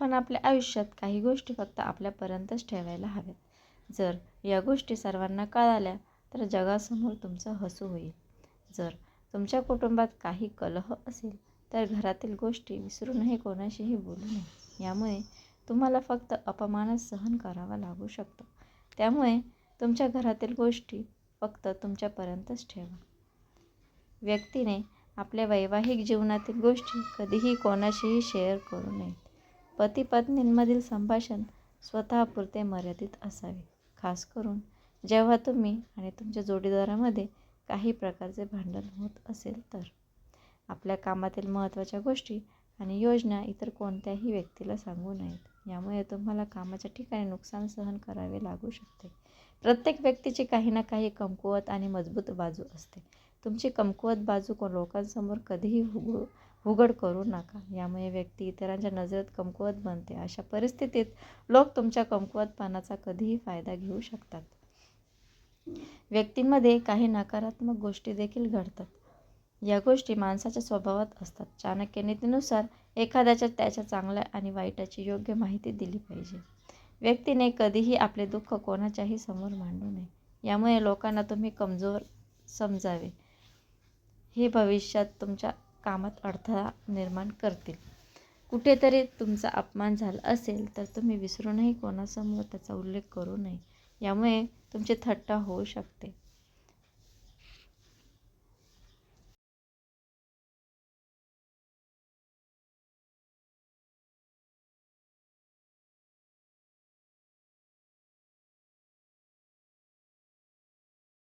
पण आपल्या आयुष्यात काही गोष्टी फक्त आपल्यापर्यंतच ठेवायला हव्यात. जर या गोष्टी सर्वांना कळाल्या तर जगासमोर तुमचं हसू होईल. जर तुमच्या कुटुंबात काही कलह असेल तर घरातील गोष्टी विसरूनही कोणाशीही बोलू नये. यामुळे तुम्हाला फक्त अपमानच सहन करावा लागू शकतो. त्यामुळे तुमच्या घरातील गोष्टी फक्त तुमच्यापर्यंतच ठेवा. व्यक्तीने आपल्या वैवाहिक जीवनातील गोष्टी कधीही कोणाशीही शेअर करू नये. पती पत्नींमधील संभाषण स्वतःपुरते मर्यादित असावे. खास करून जेव्हा तुम्ही आणि तुमच्या जोडीदारामध्ये काही प्रकारचे भांडण होत असेल तर. आपल्या कामातील महत्त्वाच्या गोष्टी आणि योजना इतर कोणत्याही व्यक्तीला सांगू नयेत. यामुळे तुम्हाला कामाच्या ठिकाणी नुकसान सहन करावे लागू शकते. प्रत्येक व्यक्तीची काही ना काही कमकुवत आणि मजबूत बाजू असते. तुमची कमकुवत बाजू लोकांसमोर कधीही उघडू उघड करू नका. यामुळे व्यक्ती इतरांच्या नजरेत कमकुवत बनते. अशा परिस्थितीत लोक तुमच्या कमकुवतपणाचा कधीही फायदा घेऊ शकतात. व्यक्तींमध्ये काही नकारात्मक गोष्टी देखील घडतात. या गोष्टी माणसाच्या स्वभावात असतात. चाणक्य नीतीनुसार एखाद्याच्या त्याच्या चांगल्या आणि वाईटाची योग्य माहिती दिली पाहिजे. व्यक्तीने कधीही आपले दुःख कोणाच्याही समोर मांडू नये. यामुळे लोकांना तुम्ही कमजोर समजावे. हे भविष्यात तुमच्या कामात अडथळा निर्माण करतील. कुठेतरी तुमचा अपमान झाला असेल तर तुम्ही विसरूनही कोणासमोर त्याचा उल्लेख करू नये. यामुळे तुमची थट्टा होऊ शकते.